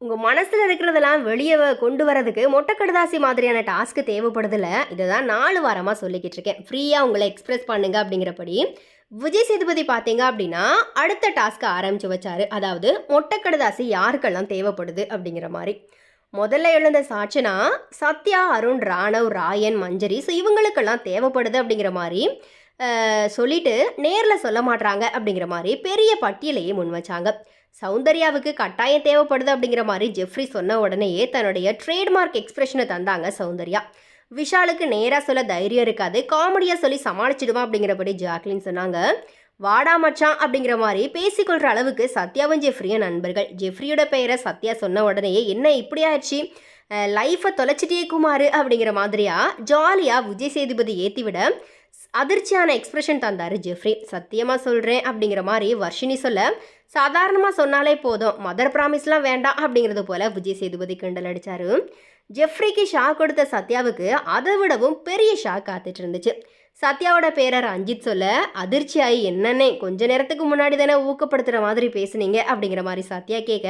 உங்கள் மனசில் இருக்கிறதெல்லாம் வெளியே வ- கொண்டு வரதுக்கு மொட்டைக்கடதாசி மாதிரியான டாஸ்க்கு தேவைப்படுதில்ல இதை தான் நாலு வாரமாக சொல்லிக்கிட்டு இருக்கேன். ஃப்ரீயாக உங்களை எக்ஸ்பிரஸ் பண்ணுங்க அப்படிங்கிறபடி. விஜய் சேதுபதி பார்த்தீங்க அப்படின்னா அடுத்த டாஸ்க்கை ஆரம்பித்து வச்சாரு. அதாவது மொட்டைக்கடதாசி யாருக்கெல்லாம் தேவைப்படுது அப்படிங்கிற மாதிரி. முதல்ல எழுந்த சாட்சினா சத்யா அருண் ராணவ் ராயன் மஞ்சரி ஸோ இவங்களுக்கெல்லாம் தேவைப்படுது அப்படிங்கிற மாதிரி. சொல்லிட்டு நேரில் சொல்ல மாட்டாங்க அப்படிங்கிற மாதிரி பெரிய பட்டியலையே முன் வச்சாங்க. சௌந்தர்யாவுக்கு கட்டாயம் தேவைப்படுது அப்படிங்கிற மாதிரி ஜெஃப்ரி சொன்ன உடனேயே தன்னுடைய ட்ரேட்மார்க் எக்ஸ்பிரஷனை தந்தாங்க சௌந்தர்யா. விஷாலுக்கு நேராக சொல்ல தைரியம் இருக்காது காமெடியாக சொல்லி சமாளிச்சிடுவான் அப்படிங்கிறபடி ஜாக்லின் சொன்னாங்க. வாடா மச்சான் அப்படிங்கிற மாதிரி பேசிக்கொள்கிற அளவுக்கு சத்யாவும் ஜெஃப்ரியும் நண்பர்கள். ஜெஃப்ரியோட பெயரை சத்யா சொன்ன உடனேயே என்ன இப்படி ஆயிடுச்சு? லைஃப்பை தொலைச்சிட்டே குமார் அப்படிங்கிற மாதிரியாக ஜாலியாக விஜய் சேதுபதி ஏற்றி விட அதிர்ச்சியான எக்ஸ்பிரஷன் தந்தார் ஜெஃப்ரி. சத்தியமாக சொல்கிறேன் அப்படிங்கிற மாதிரி வர்ஷினி சொல்ல சாதாரணமாக சொன்னாலே போதும். மதர் ப்ராமிஸ்லாம் வேண்டாம் அப்படிங்கிறது போல விஜய் சேதுபதி கிண்டல் அடித்தார் ஜெஃப்ரிக்கு ஷாக் கொடுத்த சத்யாவுக்கு அதை விடவும் பெரிய ஷாக் காத்துட்டு இருந்துச்சு. சத்யாவோட பேரை ரஞ்சித் சொல்ல அதிர்ச்சியாகி என்னன்னே கொஞ்ச நேரத்துக்கு முன்னாடி தானே ஊக்கப்படுத்துகிற மாதிரி பேசுனீங்க அப்படிங்கிற மாதிரி சத்யா கேட்க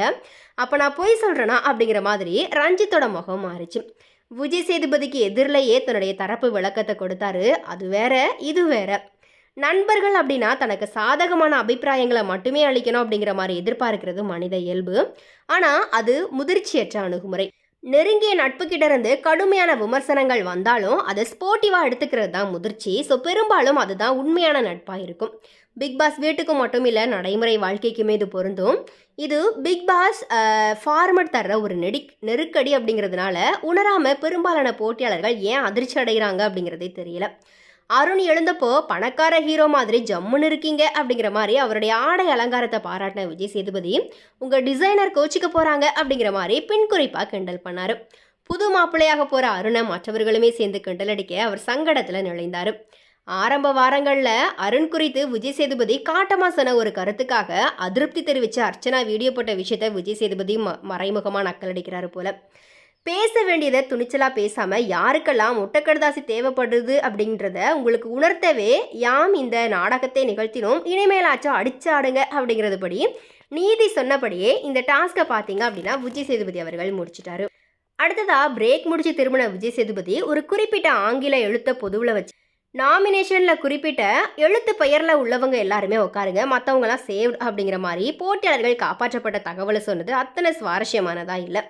அப்போ நான் பொய் சொல்கிறேனா அப்படிங்கிற மாதிரி ரஞ்சித்தோட முகம் மாறிச்சு. விஜய் சேதுபதிக்கு எதிரிலேயே தன்னுடைய தரப்பு விளக்கத்தை கொடுத்தாரு. அது வேற இது வேற. நண்பர்கள் அப்படின்னா தனக்கு சாதகமான அபிப்பிராயங்களை மட்டுமே அளிக்கணும் அப்படிங்கிற மாதிரி எதிர்பார்க்கிறது மனித இயல்பு. ஆனால் அது முதிர்ச்சியற்ற அணுகுமுறை. நெருங்கிய நட்புக்கிட்ட இருந்து கடுமையான விமர்சனங்கள் வந்தாலும் அதை ஸ்போர்ட்டிவாக எடுத்துக்கிறது தான் முதிர்ச்சி. ஸோ பெரும்பாலும் அதுதான் உண்மையான நட்பாக இருக்கும். பிக் பாஸ் வீட்டுக்கு மட்டும் இல்லை நடைமுறை வாழ்க்கைக்குமே இது பொருந்தும். இது பிக் பாஸ் ஃபார்மட் தர்ற ஒரு நெடி நெருக்கடி அப்படிங்கிறதுனால உணராமல் பெரும்பாலான போட்டியாளர்கள் ஏன் அதிர்ச்சி அடைகிறாங்க அப்படிங்கிறதே தெரியல. அருண் எழுந்தப்போ பணக்கார ஹீரோ மாதிரி ஜம்முன்னு இருக்கீங்க அப்படிங்கிற மாதிரி அவருடைய ஆடை அலங்காரத்தை பாராட்டின விஜய் சேதுபதி உங்கள் டிசைனர் கோச்சிக்க போகிறாங்க அப்படிங்கிற மாதிரி பின்குறிப்பாக கிண்டல் பண்ணார். புது மாப்பிள்ளையாக போகிற அருணை மற்றவர்களுமே சேர்ந்து கிண்டல் அடிக்க அவர் சங்கடத்தில் நுழைந்தார். ஆரம்ப வாரங்களில் அருண் குறித்து விஜய் சேதுபதி காட்டமாக சொன்ன ஒரு கருத்துக்காக அதிருப்தி தெரிவித்த அர்ச்சனா வீடியோ போட்ட விஷயத்தை விஜய் சேதுபதி ம மறைமுகமாக நக்கல் அடிக்கிறாரு போல. பேச வேண்டியதை துணிச்சலாக பேசாமல் யாருக்கெல்லாம் ஒட்டக்கடதாசி தேவைப்படுது அப்படின்றத உங்களுக்கு உணர்த்தவே யாம் இந்த நாடகத்தை நிகழ்த்தினோம். இனிமேலாச்சும் அடிச்சாடுங்க அப்படிங்கிறது படி நீதி சொன்னபடியே இந்த டாஸ்க்கை பார்த்தீங்க அப்படின்னா விஜய் சேதுபதி அவர்கள் முடிச்சிட்டாரு. அடுத்ததா பிரேக் முடிச்சு திரும்பின விஜய் சேதுபதி ஒரு குறிப்பிட்ட ஆங்கில எழுத்த பொதுவில் வச்சு நாமினேஷனில் குறிப்பிட்ட எழுத்து பெயரில் உள்ளவங்க எல்லாருமே உட்காருங்க. மற்றவங்களாம் சேவ்ட் அப்படிங்கிற மாதிரி போட்டியாளர்கள் காப்பாற்றப்பட்ட தகவலை சொன்னது அத்தனை சுவாரஸ்யமானதாக இல்லை.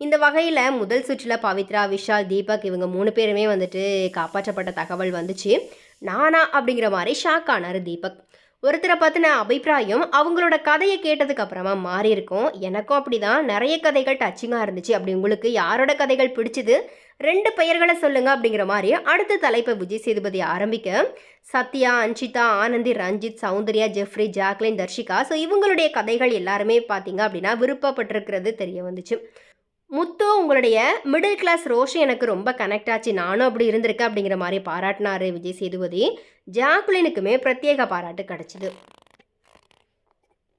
இந்த வகையில் முதல் சுற்றில் பவித்ரா விஷால் தீபக் இவங்க மூணு பேருமே வந்துட்டு காப்பாற்றப்பட்ட தகவல் வந்துச்சு. நானா அப்படிங்கிற மாதிரி ஷாக் ஆனார் தீபக். ஒருத்தரை பற்றின அபிப்பிராயம் அவங்களோட கதையை கேட்டதுக்கு அப்புறமா மாறி இருக்கும். எனக்கும் அப்படிதான். நிறைய கதைகள் டச்சிங்காக இருந்துச்சு. அப்படி உங்களுக்கு யாரோட கதைகள் பிடிச்சது? ரெண்டு பெயர்களை சொல்லுங்க அப்படிங்கிற மாதிரி அடுத்த தலைப்பை விஜய் சேதுபதி ஆரம்பிக்க. Sathya Anshitha Anandhi Ranjith Soundarya Jeffrey Jacquline Dharshika. So இவங்களுடைய கதைகள் எல்லாருமே பார்த்தீங்க அப்படின்னா விருப்பப்பட்டிருக்கிறது தெரிய வந்துச்சு. முத்து உங்களுடைய மிடில் கிளாஸ் ரோஷன் எனக்கு ரொம்ப கனெக்ட் ஆச்சு. நானும் அப்படி இருந்திருக்கேன் அப்படிங்கிற மாதிரி பாராட்டினாரு விஜய் சேதுபதி. ஜாக்லினுக்குமே பிரத்யேக பாராட்டு கிடச்சிது.